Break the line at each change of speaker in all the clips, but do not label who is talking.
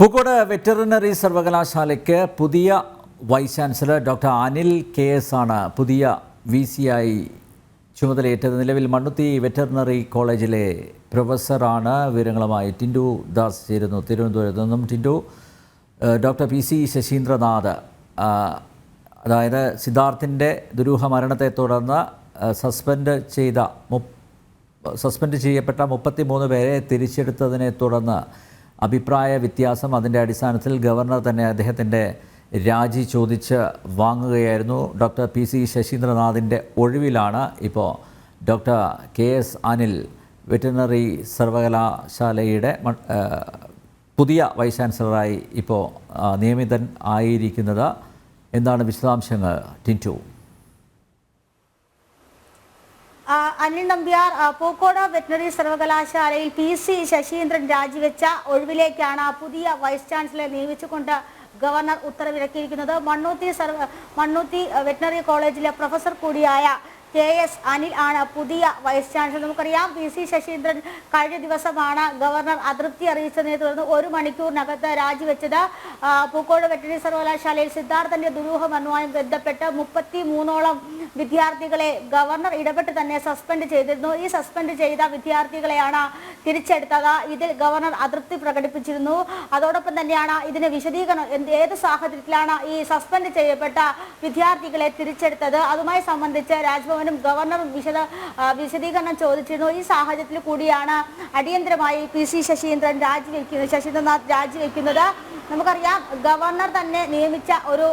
Pookode veterinary സർവകലാശാലയ്ക്ക് പുതിയ vice chancellor doctor Anil K S ആണ് പുതിയ വി സി ആയി ചുമതലയേറ്റത്. നിലവിൽ മണ്ണുത്തി വെറ്ററിനറി കോളേജിലെ പ്രൊഫസറാണ്. വിവരങ്ങളുമായി ടിൻഡു ദാസ് ചേരുന്നു. തിരുവനന്തപുരത്ത് നിന്നും Tintu doctor P C Sasheendranath അതായത് സിദ്ധാർത്ഥിന്റെ ദുരൂഹ മരണത്തെ തുടർന്ന് സസ്പെൻഡ് ചെയ്ത സസ്പെൻഡ് ചെയ്യപ്പെട്ട മുപ്പത്തിമൂന്ന് പേരെ തിരിച്ചെടുത്തതിനെ തുടർന്ന് അഭിപ്രായ വ്യത്യാസം അതിന്റെ അടിസ്ഥാനത്തിൽ ഗവർണർ തന്നെ അദ്ദേഹത്തിന്റെ രാജി ചോദിച്ച് വാങ്ങുകയായിരുന്നു. ഡോക്ടർ പി സി ശശീന്ദ്രനാഥിന്റെ ഒഴിവിലാണ് ഇപ്പോൾ doctor K S Anil veterinary സർവകലാശാലയുടെ പുതിയ വൈസ് ചാൻസലറായി ഇപ്പോൾ നിയമിതൻ ആയിരിക്കുന്നത്. എന്താണ് വിശദാംശങ്ങൾ
ടിന്റു? അനിൽ നമ്പ്യാർ പൂക്കോട് വെറ്റിനറി സർവകലാശാലയിൽ പി സി ശശീന്ദ്രൻ രാജിവെച്ച ഒഴിവിലേക്കാണ് പുതിയ വൈസ് ചാൻസലറെ നിയമിച്ചുകൊണ്ട് ഗവർണർ ഉത്തരവിറക്കിയിരിക്കുന്നത്. മണ്ണൂത്തി സർവ മണ്ണൂത്തി വെറ്റിനറി കോളേജിലെ പ്രൊഫസർ കൂടിയായ കെ എസ് അനിൽ ആണ്. പുതിയ വൈസ് ചാൻസലർ നമുക്കറിയാം. പി സി ശശീന്ദ്രൻ കഴിഞ്ഞ ദിവസമാണ് ഗവർണർ അതൃപ്തി അറിയിച്ചതിനെ തുടർന്ന് ഒരു മണിക്കൂറിനകത്ത് രാജിവെച്ചത്. പൂക്കോട് വെറ്ററിനറി സർവകലാശാലയിൽ സിദ്ധാർത്ഥന്റെ ദുരൂഹ മരണവുമായി ബന്ധപ്പെട്ട് മുപ്പത്തി മൂന്നോളം വിദ്യാർത്ഥികളെ ഗവർണർ ഇടപെട്ട് തന്നെ സസ്പെൻഡ് ചെയ്തിരുന്നു. ഈ സസ്പെൻഡ് ചെയ്ത വിദ്യാർത്ഥികളെയാണ് തിരിച്ചെടുത്തത്. ഇതിൽ ഗവർണർ അതൃപ്തി പ്രകടിപ്പിച്ചിരുന്നു. അതോടൊപ്പം തന്നെയാണ് ഇതിന് വിശദീകരണം ഏത് സാഹചര്യത്തിലാണ് ഈ സസ്പെൻഡ് ചെയ്യപ്പെട്ട വിദ്യാർത്ഥികളെ തിരിച്ചെടുത്തത്. അതുമായി സംബന്ധിച്ച് രാജ്ഭവനും ഗവർണർ വിശദ വിശദീകരണം ചോദിച്ചിരുന്നു. ഈ സാഹചര്യത്തിൽ കൂടിയാണ് അടിയന്തരമായി പി സി ശശീന്ദ്രൻ രാജിവെക്കുന്നത് ശശീന്ദ്രനാഥ് രാജിവെക്കുന്നത്. നമുക്കറിയാം ഗവർണർ തന്നെ നിയമിച്ച ഒരു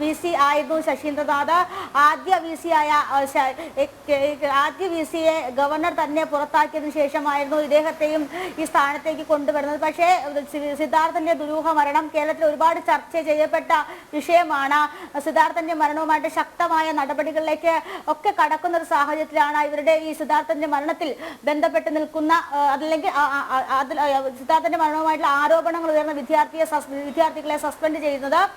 വി സി ആയിരുന്നു ശശീന്ദ്രനാഥ്. ആദ്യ വി സി ആയ ആദ്യ വി സിയെ ഗവർണർ തന്നെ പുറത്താക്കിയതിനു ശേഷമായിരുന്നു ഇദ്ദേഹത്തെയും ഈ സ്ഥാനത്തേക്ക് കൊണ്ടുവരുന്നത്. പക്ഷേ സിദ്ധാർത്ഥന്റെ ദുരൂഹ മരണം കേരളത്തിൽ ഒരുപാട് ചർച്ച ചെയ്യപ്പെട്ട വിഷയമാണ്. സിദ്ധാർത്ഥന്റെ മരണവുമായിട്ട് ശക്തമായ നടപടികളിലേക്ക് ഒക്കെ കടക്കുന്ന ഒരു സാഹചര്യത്തിലാണ് ഇവരുടെ ഈ സിദ്ധാർത്ഥന്റെ മരണത്തിൽ ബന്ധപ്പെട്ട് നിൽക്കുന്ന അതല്ലെങ്കിൽ സിദ്ധാർത്ഥന്റെ മരണവുമായിട്ടുള്ള ആരോപണങ്ങൾ ഉയർന്ന വിദ്യാർത്ഥിയെ വിദ്യാർത്ഥികളെ സസ്പെൻഡ് ചെയ്യുന്നത്.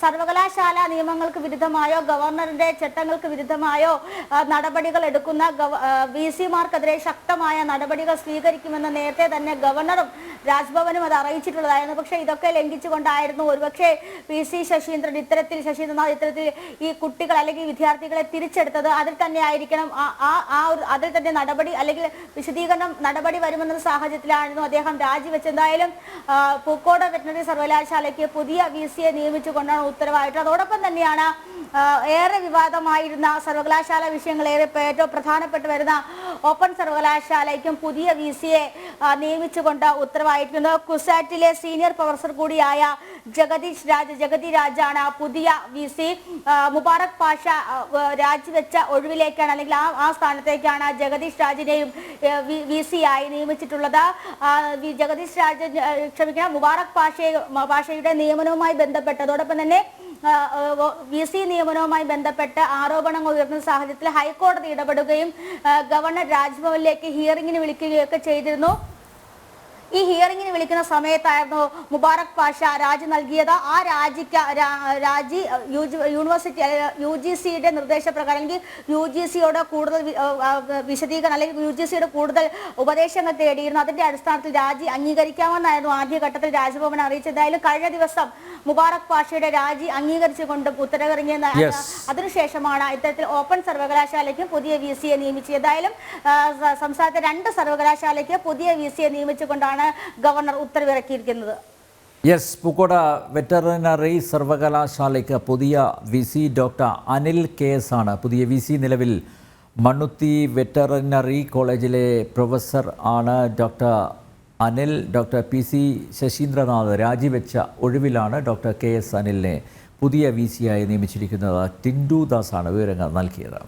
സർവകലാശാല നിയമങ്ങൾക്ക് വിരുദ്ധമായോ ഗവർണറിന്റെ ചട്ടങ്ങൾക്ക് വിരുദ്ധമായോ നടപടികൾ എടുക്കുന്ന വി സിമാർക്കെതിരെ ശക്തമായ നടപടികൾ സ്വീകരിക്കുമെന്ന് നേരത്തെ തന്നെ ഗവർണറും രാജ്ഭവനും അത് അറിയിച്ചിട്ടുള്ളതായിരുന്നു. പക്ഷേ ഇതൊക്കെ ലംഘിച്ചുകൊണ്ടായിരുന്നു ഒരുപക്ഷെ പി സി ശശീന്ദ്രൻ ഇത്തരത്തിൽ ശശീന്ദ്രനാഥ് ഇത്തരത്തിൽ ഈ കുട്ടികൾ അല്ലെങ്കിൽ വിദ്യാർത്ഥികളെ തിരിച്ചെടുത്തത് അതിൽ തന്നെ ആയിരിക്കണം. ആ- ആ ഒരു അതിൽ തന്നെ നടപടി അല്ലെങ്കിൽ വിശദീകരണം നടപടി വരുമെന്ന സാഹചര്യത്തിലായിരുന്നു അദ്ദേഹം രാജിവെച്ചെന്തായാലും പൂക്കോട് വെറ്റിനറി സർവകലാശാലയ്ക്ക് പുതിയ വി സിയെ നിയമിച്ചുകൊണ്ടാണ് ഉത്തരവായിട്ട് അതോടൊപ്പം തന്നെയാണ് ഏറെ വിവാദമായിരുന്ന സർവകലാശാല പേ- ഏറ്റവും പ്രധാനപ്പെട്ട് വരുന്ന ഓപ്പൺ സർവകലാശാലയ്ക്കും പുതിയ വി സിയെ നിയമിച്ചുകൊണ്ട് ഉത്തരവായിട്ടുണ്ട്. കുസാറ്റിലെ സീനിയർ പ്രൊഫസർ കൂടിയായ ജഗദീഷ് രാജ് ജഗതി രാജാണ് പുതിയ വി സി. മുബാറക് പാഷ രാജിവെച്ച ഒഴിവിലേക്കാണ് അല്ലെങ്കിൽ ആ ആ സ്ഥാനത്തേക്കാണ് ജഗദീഷ് രാജിനെയും വി സി ആയി നിയമിച്ചിട്ടുള്ളത്. ജഗദീഷ് രാജ് ക്ഷമിക്കണം മുബാറക് പാഷയെ പാഷയുടെ നിയമനവുമായി ബന്ധപ്പെട്ട് അതോടൊപ്പം തന്നെ വി സി നിയമനവുമായി ബന്ധപ്പെട്ട് ആരോപണങ്ങൾ ഉയർന്ന സാഹചര്യത്തിൽ ഹൈക്കോടതി ഇടപെടുകയും ഗവർണർ രാജ്ഭവനിലേക്ക് ഹിയറിംഗിന് വിളിക്കുകയൊക്കെ ചെയ്തിരുന്നു. ഈ ഹിയറിംഗിന് വിളിക്കുന്ന സമയത്തായിരുന്നു മുബാറക് പാഷ രാജി നൽകിയത്. ആ രാജിക്ക് രാജി യൂണിവേഴ്സിറ്റി യു ജി സിയുടെ നിർദ്ദേശപ്രകാരം അല്ലെങ്കിൽ യു ജി സിയോട് കൂടുതൽ വിശദീകരണം അല്ലെങ്കിൽ യു ജി സിയുടെ കൂടുതൽ ഉപദേശങ്ങൾ തേടിയിരുന്നു. അതിന്റെ അടിസ്ഥാനത്തിൽ രാജി അംഗീകരിക്കാമെന്നായിരുന്നു ആദ്യഘട്ടത്തിൽ രാജ്ഭവൻ അറിയിച്ചത്. എന്തായാലും കഴിഞ്ഞ ദിവസം മുബാറക് പാഷയുടെ രാജി അംഗീകരിച്ചുകൊണ്ട് ഉത്തരവിറങ്ങിയെന്ന്. അതിനുശേഷമാണ് ഇത്തരത്തിൽ ഓപ്പൺ സർവകലാശാലയ്ക്ക് പുതിയ വി സിയെ നിയമിച്ചത്. ഏതായാലും സംസ്ഥാനത്തെ രണ്ട് സർവകലാശാലയ്ക്ക് പുതിയ വി സിയെ നിയമിച്ചുകൊണ്ടാണ് ഗവർണർ ഉത്തരവിറക്കിയിരിക്കുന്നത്.
യെസ് പൂക്കോട് വെറ്ററിനറി സർവകലാശാലയ്ക്ക് പുതിയ V C doctor Anil K S ആണ്. പുതിയ വി സി നിലവിൽ മണ്ണുത്തി വെറ്ററിനറി കോളേജിലെ പ്രൊഫസർ ആണ് doctor Anil doctor P C Sasheendranath രാജിവെച്ച ഒഴിവിലാണ് ഡോക്ടർ കെ എസ് അനിലിനെ പുതിയ വി സിയായി നിയമിച്ചിരിക്കുന്നത്. ടിൻഡു ദാസാണ് വിവരങ്ങൾ നൽകിയത്.